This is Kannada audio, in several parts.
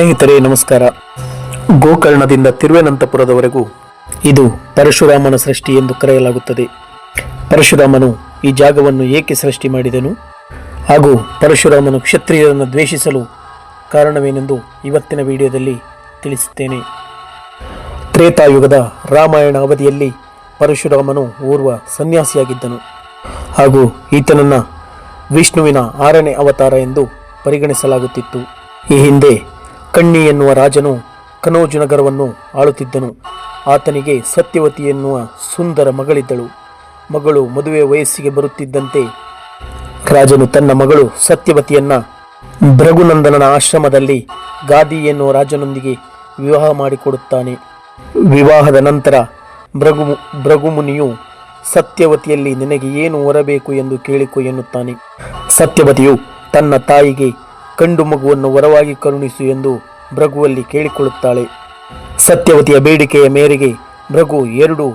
ಸ್ನೇಹಿತರೆ, ನಮಸ್ಕಾರ. ಗೋಕರ್ಣದಿಂದ ತಿರುವನಂತಪುರದವರೆಗೂ ಇದು ಪರಶುರಾಮನ ಸೃಷ್ಟಿ ಎಂದು ಕರೆಯಲಾಗುತ್ತದೆ. ಪರಶುರಾಮನು ಈ ಜಾಗವನ್ನು ಏಕೆ ಸೃಷ್ಟಿ ಮಾಡಿದನು? ಹಾಗೂ ಪರಶುರಾಮನು ಕ್ಷತ್ರಿಯರನ್ನು ದ್ವೇಷಿಸಲು ಕಾರಣವೇನೆಂದು ಇವತ್ತಿನ ವಿಡಿಯೋದಲ್ಲಿ ತಿಳಿಸುತ್ತೇನೆ. ತ್ರೇತಾಯುಗದ ರಾಮಾಯಣ ಅವಧಿಯಲ್ಲಿ ಪರಶುರಾಮನು ಓರ್ವ ಸನ್ಯಾಸಿಯಾಗಿದ್ದನು. ಹಾಗೂ ಈತನನ್ನು ವಿಷ್ಣುವಿನ ಆರನೇ ಅವತಾರ ಎಂದು ಪರಿಗಣಿಸಲಾಗುತ್ತಿತ್ತು. ಈ ಹಿಂದೆ ಕಣ್ಣಿ ಎನ್ನುವ ರಾಜನು ಕನೋಜು ನಗರವನ್ನು ಆಳುತ್ತಿದ್ದನು. ಆತನಿಗೆ ಸತ್ಯವತಿ ಎನ್ನುವ ಸುಂದರ ಮಗಳಿದ್ದಳು. ಮಗಳು ಮದುವೆ ವಯಸ್ಸಿಗೆ ಬರುತ್ತಿದ್ದಂತೆ ರಾಜನು ತನ್ನ ಮಗಳು ಸತ್ಯವತಿಯನ್ನ ಭೃಗುನಂದನನ ಆಶ್ರಮದಲ್ಲಿ ಗಾದಿ ಎನ್ನುವ ರಾಜನೊಂದಿಗೆ ವಿವಾಹ ಮಾಡಿಕೊಡುತ್ತಾನೆ. ವಿವಾಹದ ನಂತರ ಭೃಗು ಭೃಗುಮುನಿಯು ಸತ್ಯವತಿಯಲ್ಲಿ ನಿನಗೆ ಏನು ಹೊರಬೇಕು ಎಂದು ಕೇಳಿಕೊ ಎನ್ನುತ್ತಾನೆ. ಸತ್ಯವತಿಯು ತನ್ನ ತಾಯಿಗೆ ಕಂಡು ಮಗುವನ್ನು ವರವಾಗಿ ಕರುಣಿಸು ಎಂದು ಭೃಗುವಲ್ಲಿ ಕೇಳಿಕೊಳ್ಳುತ್ತಾಳೆ. ಸತ್ಯವತಿಯ ಬೇಡಿಕೆಯ ಮೇರೆಗೆ ಭೃಗು ಎರಡು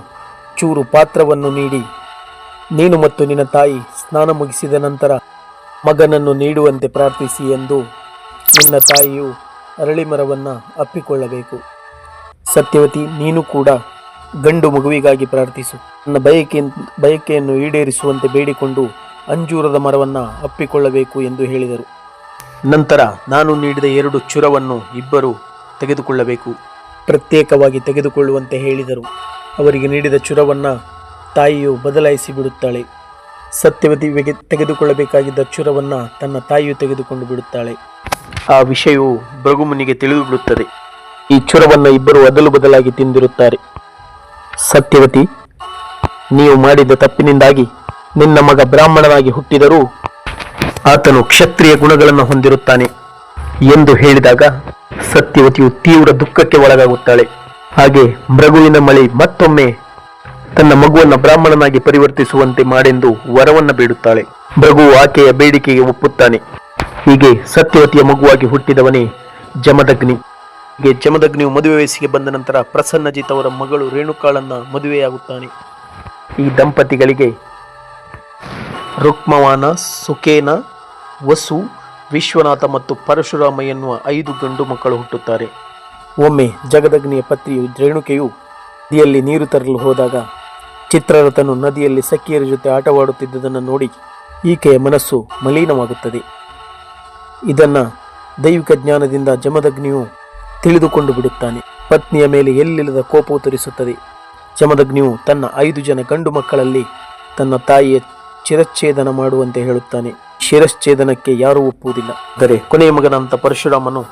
ಚೂರು ಪಾತ್ರವನ್ನು ನೀಡಿ, ನೀನು ಮತ್ತು ನಿನ್ನ ತಾಯಿ ಸ್ನಾನ ಮುಗಿಸಿದ ನಂತರ ಮಗನನ್ನು ನೀಡುವಂತೆ ಪ್ರಾರ್ಥಿಸಿ ಎಂದು ನಿನ್ನ ತಾಯಿಯು ಅರಳಿ ಮರವನ್ನು ಅಪ್ಪಿಕೊಳ್ಳಬೇಕು. ಸತ್ಯವತಿ, ನೀನು ಕೂಡ ಗಂಡು ಮಗುವಿಗಾಗಿ ಪ್ರಾರ್ಥಿಸು. ನನ್ನ ಬಯಕೆ, ಬಯಕೆಯನ್ನು ಈಡೇರಿಸುವಂತೆ ಬೇಡಿಕೊಂಡು ಅಂಜೂರದ ಮರವನ್ನು ಅಪ್ಪಿಕೊಳ್ಳಬೇಕು ಎಂದು ಹೇಳಿದರು. ನಂತರ ನಾನು ನೀಡಿದ ಎರಡು ಚುರವನ್ನು ಇಬ್ಬರು ತೆಗೆದುಕೊಳ್ಳಬೇಕು. ಪ್ರತ್ಯೇಕವಾಗಿ ತೆಗೆದುಕೊಳ್ಳುವಂತೆ ಹೇಳಿದರು. ಅವರಿಗೆ ನೀಡಿದ ಚುರವನ್ನು ತಾಯಿಯು ಬದಲಾಯಿಸಿ ಬಿಡುತ್ತಾಳೆ. ಸತ್ಯವತಿಗೆ ತೆಗೆದುಕೊಳ್ಳಬೇಕಾಗಿದ್ದ ಚುರವನ್ನು ತನ್ನ ತಾಯಿಯು ತೆಗೆದುಕೊಂಡು ಬಿಡುತ್ತಾಳೆ. ಆ ವಿಷಯವು ಭೃಗುಮುನಿಗೆ ತಿಳಿದುಬಿಡುತ್ತದೆ. ಈ ಚುರವನ್ನು ಇಬ್ಬರು ಅದಲು ಬದಲಾಗಿ ತಿಂದಿರುತ್ತಾರೆ. ಸತ್ಯವತಿ, ನೀವು ಮಾಡಿದ ತಪ್ಪಿನಿಂದಾಗಿ ನಿನ್ನ ಮಗ ಬ್ರಾಹ್ಮಣನಾಗಿ ಹುಟ್ಟಿದರೂ ಆತನು ಕ್ಷತ್ರಿಯ ಗುಣಗಳನ್ನು ಹೊಂದಿರುತ್ತಾನೆ ಎಂದು ಹೇಳಿದಾಗ ಸತ್ಯವತಿಯು ತೀವ್ರ ದುಃಖಕ್ಕೆ ಒಳಗಾಗುತ್ತಾಳೆ. ಹಾಗೆ ಮೃಗುವಿನ ಮಳಿ ಮತ್ತೊಮ್ಮೆ ತನ್ನ ಮಗುವನ್ನು ಬ್ರಾಹ್ಮಣನಾಗಿ ಪರಿವರ್ತಿಸುವಂತೆ ಮಾಡೆಂದು ವರವನ್ನು ಬೇಡುತ್ತಾಳೆ. ಭೃಗು ಆಕೆಯ ಬೇಡಿಕೆಗೆ ಒಪ್ಪುತ್ತಾನೆ. ಹೀಗೆ ಸತ್ಯವತಿಯ ಮಗುವಾಗಿ ಹುಟ್ಟಿದವನೇ ಜಮದಗ್ನಿ. ಹೀಗೆ ಜಮದಗ್ನಿಯು ಮದುವೆ ವಯಸ್ಸಿಗೆ ಬಂದ ನಂತರ ಪ್ರಸನ್ನಜಿತ್ ಅವರ ಮಗಳು ರೇಣುಕಾಳನ್ನ ಮದುವೆಯಾಗುತ್ತಾನೆ. ಈ ದಂಪತಿಗಳಿಗೆ ರುಕ್ಮವಾನ, ಸುಕೇನ ವಸು, ವಿಶ್ವನಾಥ ಮತ್ತು ಪರಶುರಾಮ ಎನ್ನುವ ಐದು ಗಂಡು ಮಕ್ಕಳು ಹುಟ್ಟುತ್ತಾರೆ. ಒಮ್ಮೆ ಜಗದಗ್ನಿಯ ಪತ್ನಿಯು ರೇಣುಕೆಯು ನದಿಯಲ್ಲಿ ನೀರು ತರಲು ಹೋದಾಗ ಚಿತ್ರರಥನು ನದಿಯಲ್ಲಿ ಸಖಿಯರ ಜೊತೆ ಆಟವಾಡುತ್ತಿದ್ದುದನ್ನು ನೋಡಿ ಈಕೆಯ ಮನಸ್ಸು ಮಲೀನವಾಗುತ್ತದೆ. ಇದನ್ನು ದೈವಿಕ ಜ್ಞಾನದಿಂದ ಜಮದಗ್ನಿಯು ತಿಳಿದುಕೊಂಡು ಬಿಡುತ್ತಾನೆ. ಪತ್ನಿಯ ಮೇಲೆ ಎಲ್ಲಿಲ್ಲದ ಕೋಪವು ತೋರಿಸುತ್ತದೆ ಜಮದಗ್ನಿಯು ತನ್ನ ಐದು ಜನ ಗಂಡು ಮಕ್ಕಳಲ್ಲಿ ತನ್ನ ತಾಯಿಯ ಚಿರಚ್ಛೇದನ ಮಾಡುವಂತೆ ಹೇಳುತ್ತಾನೆ. ಶಿರಚ್ಛೇದನಕ್ಕೆ ಯಾರೂ ಒಪ್ಪುವುದಿಲ್ಲ. ಆದರೆ ಕೊನೆಯ ಮಗನಂತ ಪರಶುರಾಮನು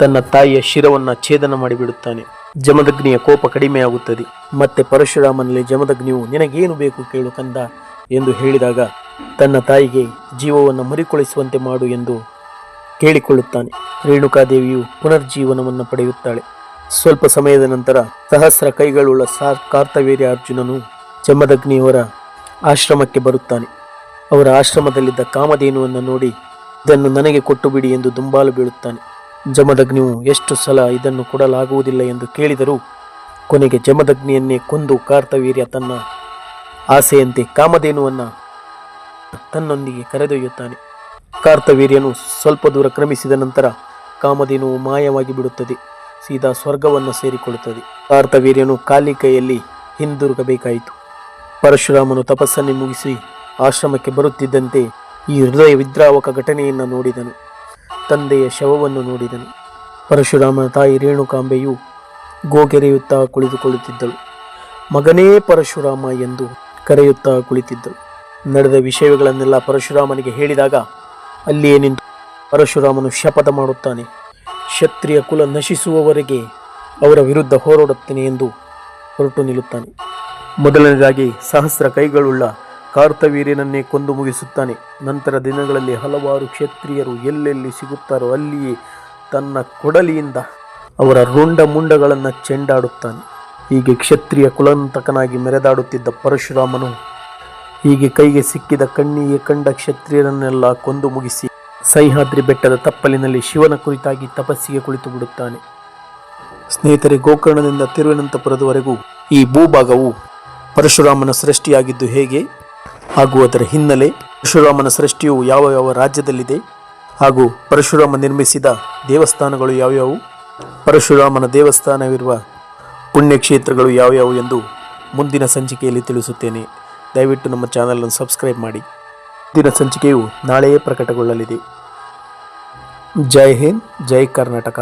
ತನ್ನ ತಾಯಿಯ ಶಿರವನ್ನ ಛೇದನ ಮಾಡಿಬಿಡುತ್ತಾನೆ. ಜಮದಗ್ನಿಯ ಕೋಪ ಕಡಿಮೆಯಾಗುತ್ತದೆ. ಮತ್ತೆ ಪರಶುರಾಮನಲ್ಲಿ ಜಮದಗ್ನಿಯು, ನಿನಗೇನು ಬೇಕು ಕೇಳು ಕಂದ ಎಂದು ಹೇಳಿದಾಗ ತನ್ನ ತಾಯಿಗೆ, ಜೀವವನ್ನು ಮರಿಕೊಳಿಸುವಂತೆ ಮಾಡು ಎಂದು ಕೇಳಿಕೊಳ್ಳುತ್ತಾನೆ. ರೇಣುಕಾದೇವಿಯು ಪುನರ್ಜೀವನವನ್ನು ಪಡೆಯುತ್ತಾಳೆ. ಸ್ವಲ್ಪ ಸಮಯದ ನಂತರ ಸಹಸ್ರ ಕೈಗಳುಳ್ಳ ಸಾ ಕಾರ್ತವೀರ್ಯ ಅರ್ಜುನನು ಜಮದಗ್ನಿಯವರ ಆಶ್ರಮಕ್ಕೆ ಬರುತ್ತಾನೆ. ಅವರ ಆಶ್ರಮದಲ್ಲಿದ್ದ ಕಾಮಧೇನುವನ್ನು ನೋಡಿ ಇದನ್ನು ನನಗೆ ಕೊಟ್ಟು ಬಿಡಿ ಎಂದು ದುಂಬಾಲು ಬೀಳುತ್ತಾನೆ. ಜಮದಗ್ನಿಯು ಎಷ್ಟು ಸಲ ಇದನ್ನು ಕೊಡಲಾಗುವುದಿಲ್ಲ ಎಂದು ಕೇಳಿದರೂ ಕೊನೆಗೆ ಜಮದಗ್ನಿಯನ್ನೇ ಕೊಂದು ಕಾರ್ತವೀರ್ಯ ತನ್ನ ಆಸೆಯಂತೆ ಕಾಮಧೇನುವನ್ನು ತನ್ನೊಂದಿಗೆ ಕರೆದೊಯ್ಯುತ್ತಾನೆ. ಕಾರ್ತವೀರ್ಯನು ಸ್ವಲ್ಪ ದೂರ ಕ್ರಮಿಸಿದ ನಂತರ ಕಾಮಧೇನುವು ಮಾಯವಾಗಿ ಬಿಡುತ್ತದೆ, ಸೀದಾ ಸ್ವರ್ಗವನ್ನು ಸೇರಿಕೊಳ್ಳುತ್ತದೆ. ಕಾರ್ತವೀರ್ಯನು ಖಾಲಿ ಕೈಯಲ್ಲಿ ಹಿಂದಿರುಗಬೇಕಾಯಿತು. ಪರಶುರಾಮನು ತಪಸ್ಸನ್ನೇ ಮುಗಿಸಿ ಆಶ್ರಮಕ್ಕೆ ಬರುತ್ತಿದ್ದಂತೆ ಈ ಹೃದಯ ವಿದ್ರಾವಕ ಘಟನೆಯನ್ನು ನೋಡಿದನು. ತಂದೆಯ ಶವವನ್ನು ನೋಡಿದನು. ಪರಶುರಾಮನ ತಾಯಿ ರೇಣುಕಾಂಬೆಯು ಗೋಗೆರೆಯುತ್ತಾ ಕುಳಿತುಕೊಳ್ಳುತ್ತಿದ್ದಳು. ಮಗನೇ ಪರಶುರಾಮ ಎಂದು ಕರೆಯುತ್ತಾ ಕುಳಿತಿದ್ದಳು. ನಡೆದ ವಿಷಯಗಳನ್ನೆಲ್ಲ ಪರಶುರಾಮನಿಗೆ ಹೇಳಿದಾಗ ಅಲ್ಲಿಯೇ ನಿಂತು ಪರಶುರಾಮನು ಶಪಥ ಮಾಡುತ್ತಾನೆ. ಕ್ಷತ್ರಿಯ ಕುಲ ನಶಿಸುವವರೆಗೆ ಅವರ ವಿರುದ್ಧ ಹೋರಾಡುತ್ತೇನೆ ಎಂದು ಹೊರಟು ನಿಲ್ಲುತ್ತಾನೆ. ಮೊದಲನೇದಾಗಿ ಸಹಸ್ರ ಕೈಗಳುಳ್ಳ ಕಾರ್ತವೀರ್ಯನನ್ನೇ ಕೊಂದು ಮುಗಿಸುತ್ತಾನೆ. ನಂತರ ದಿನಗಳಲ್ಲಿ ಹಲವಾರು ಕ್ಷತ್ರಿಯರು ಎಲ್ಲೆಲ್ಲಿ ಸಿಗುತ್ತಾರೋ ಅಲ್ಲಿಯೇ ತನ್ನ ಕೊಡಲಿಯಿಂದ ಅವರ ರುಂಡ ಮುಂಡಗಳನ್ನು ಚೆಂಡಾಡುತ್ತಾನೆ. ಹೀಗೆ ಕ್ಷತ್ರಿಯ ಕುಲಂತಕನಾಗಿ ಮೆರೆದಾಡುತ್ತಿದ್ದ ಪರಶುರಾಮನು ಹೀಗೆ ಕೈಗೆ ಸಿಕ್ಕಿದ ಕಣ್ಣಿಗೆ ಕಂಡ ಕ್ಷತ್ರಿಯರನ್ನೆಲ್ಲ ಕೊಂದು ಮುಗಿಸಿ ಸಹ್ಯಾದ್ರಿ ಬೆಟ್ಟದ ತಪ್ಪಲಿನಲ್ಲಿ ಶಿವನ ಕುರಿತಾಗಿ ತಪಸ್ಸಿಗೆ ಕುಳಿತು ಬಿಡುತ್ತಾನೆ. ಸ್ನೇಹಿತರೆ, ಗೋಕರ್ಣದಿಂದ ತಿರುವನಂತಪುರದವರೆಗೂ ಈ ಭೂಭಾಗವು ಪರಶುರಾಮನ ಸೃಷ್ಟಿಯಾಗಿದ್ದು ಹೇಗೆ? ಹಾಗೂ ಅದರ ಹಿನ್ನೆಲೆ ಪರಶುರಾಮನ ಸೃಷ್ಟಿಯು ಯಾವ ಯಾವ ರಾಜ್ಯದಲ್ಲಿದೆ ಹಾಗೂ ಪರಶುರಾಮ ನಿರ್ಮಿಸಿದ ದೇವಸ್ಥಾನಗಳು ಯಾವ್ಯಾವು? ಪರಶುರಾಮನ ದೇವಸ್ಥಾನವಿರುವ ಪುಣ್ಯಕ್ಷೇತ್ರಗಳು ಯಾವ್ಯಾವು ಎಂದು ಮುಂದಿನ ಸಂಚಿಕೆಯಲ್ಲಿ ತಿಳಿಸುತ್ತೇನೆ. ದಯವಿಟ್ಟು ನಮ್ಮ ಚಾನಲನ್ನು ಸಬ್ಸ್ಕ್ರೈಬ್ ಮಾಡಿ. ಮುಂದಿನ ಸಂಚಿಕೆಯು ನಾಳೆಯೇ ಪ್ರಕಟಗೊಳ್ಳಲಿದೆ. ಜೈ ಹಿಂದ್, ಜೈ ಕರ್ನಾಟಕ.